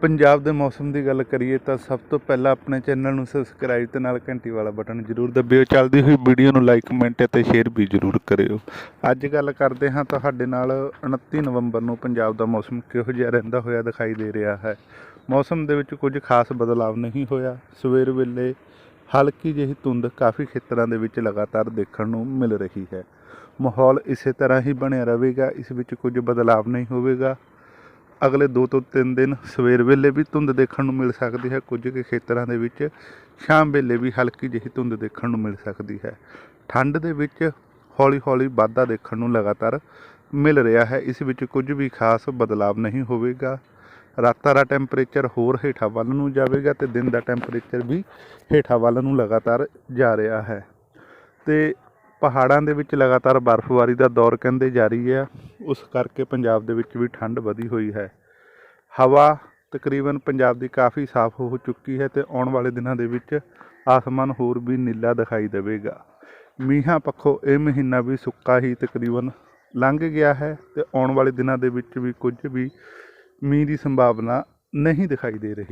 ਪੰਜਾਬ ਦੇ ਮੌਸਮ ਦੀ ਗੱਲ ਕਰੀਏ ਤਾਂ ਸਭ ਤੋਂ ਪਹਿਲਾਂ ਆਪਣੇ ਚੈਨਲ ਨੂੰ ਸਬਸਕ੍ਰਾਈਬ ਤੇ ਨਾਲ ਘੰਟੀ ਵਾਲਾ ਬਟਨ ਜ਼ਰੂਰ ਦਬਿਓ। ਚੱਲਦੀ ਹੋਈ ਵੀਡੀਓ ਨੂੰ ਲਾਈਕ ਕਮੈਂਟ ਅਤੇ ਸ਼ੇਅਰ ਵੀ ਜ਼ਰੂਰ ਕਰਿਓ। ਅੱਜ ਗੱਲ ਕਰਦੇ ਹਾਂ ਤੁਹਾਡੇ ਨਾਲ 29 ਨਵੰਬਰ ਨੂੰ ਪੰਜਾਬ ਦਾ ਮੌਸਮ ਕਿਹੋ ਜਿਹਾ ਰਹਿੰਦਾ ਹੋਇਆ ਦਿਖਾਈ ਦੇ ਰਿਹਾ ਹੈ। ਮੌਸਮ ਦੇ ਵਿੱਚ ਕੁਝ ਖਾਸ ਬਦਲਾਵ ਨਹੀਂ ਹੋਇਆ। ਸਵੇਰ ਵੇਲੇ ਹਲਕੀ ਜਿਹੀ ਧੁੰਦ ਕਾਫੀ ਖੇਤਰਾਂ ਦੇ ਵਿੱਚ ਲਗਾਤਾਰ ਦੇਖਣ ਨੂੰ ਮਿਲ ਰਹੀ ਹੈ। ਮਾਹੌਲ ਇਸੇ ਤਰ੍ਹਾਂ ਹੀ ਬਣਿਆ ਰਹੇਗਾ। ਇਸ ਵਿੱਚ ਕੁਝ ਬਦਲਾਵ ਨਹੀਂ ਹੋਵੇਗਾ। ਅਗਲੇ 2 ਤੋਂ 3 ਦਿਨ ਸਵੇਰ ਵੇਲੇ ਵੀ ਧੁੰਦ ਦੇਖਣ ਨੂੰ ਮਿਲ ਸਕਦੀ ਹੈ। ਕੁਝ ਕੁ ਖੇਤਰਾਂ ਦੇ ਵਿੱਚ ਸ਼ਾਮ ਵੇਲੇ ਵੀ ਹਲਕੀ ਜਿਹੀ ਧੁੰਦ ਦੇਖਣ ਨੂੰ ਮਿਲ ਸਕਦੀ ਹੈ। ਠੰਡ ਦੇ ਵਿੱਚ ਹੌਲੀ-ਹੌਲੀ ਵਾਧਾ ਦੇਖਣ ਨੂੰ ਲਗਾਤਾਰ ਮਿਲ ਰਿਹਾ ਹੈ। ਇਸ ਵਿੱਚ ਕੁਝ ਵੀ ਖਾਸ ਬਦਲਾਵ ਨਹੀਂ ਹੋਵੇਗਾ। ਰਾਤਾਂ ਦਾ ਟੈਂਪਰੇਚਰ ਹੋਰ ਹੇਠਾਂ ਵੱਲ ਨੂੰ ਜਾਵੇਗਾ ਤੇ ਦਿਨ ਦਾ ਟੈਂਪਰੇਚਰ ਵੀ ਹੇਠਾਂ ਵੱਲ ਨੂੰ ਲਗਾਤਾਰ ਜਾ ਰਿਹਾ ਹੈ। ਤੇ ਪਹਾੜਾਂ ਦੇ ਵਿੱਚ ਲਗਾਤਾਰ ਬਰਫ਼ਬਾਰੀ ਦਾ ਦੌਰ ਕਹਿੰਦੇ ਜਾਰੀ ਹੈ। ਉਸ ਕਰਕੇ ਪੰਜਾਬ ਦੇ ਵਿੱਚ ਵੀ ਠੰਡ ਵਧੀ ਹੋਈ ਹੈ। ਹਵਾ ਤਕਰੀਬਨ ਪੰਜਾਬ ਦੀ ਕਾਫੀ ਸਾਫ਼ ਹੋ ਚੁੱਕੀ ਹੈ ਤੇ ਆਉਣ ਵਾਲੇ ਦਿਨਾਂ ਦੇ ਵਿੱਚ ਆਸਮਾਨ ਹੋਰ ਵੀ ਨੀਲਾ ਦਿਖਾਈ ਦੇਵੇਗਾ। ਮੀਂਹਾਂ ਪੱਖੋਂ ਇਹ ਮਹੀਨਾ ਵੀ ਸੁੱਕਾ ਹੀ ਤਕਰੀਬਨ ਲੰਘ ਗਿਆ ਹੈ ਤੇ ਆਉਣ ਵਾਲੇ ਦਿਨਾਂ ਦੇ ਵਿੱਚ ਵੀ ਕੁਝ ਵੀ ਮੀਂਹ ਦੀ ਸੰਭਾਵਨਾ ਨਹੀਂ ਦਿਖਾਈ ਦੇ ਰਹੀ।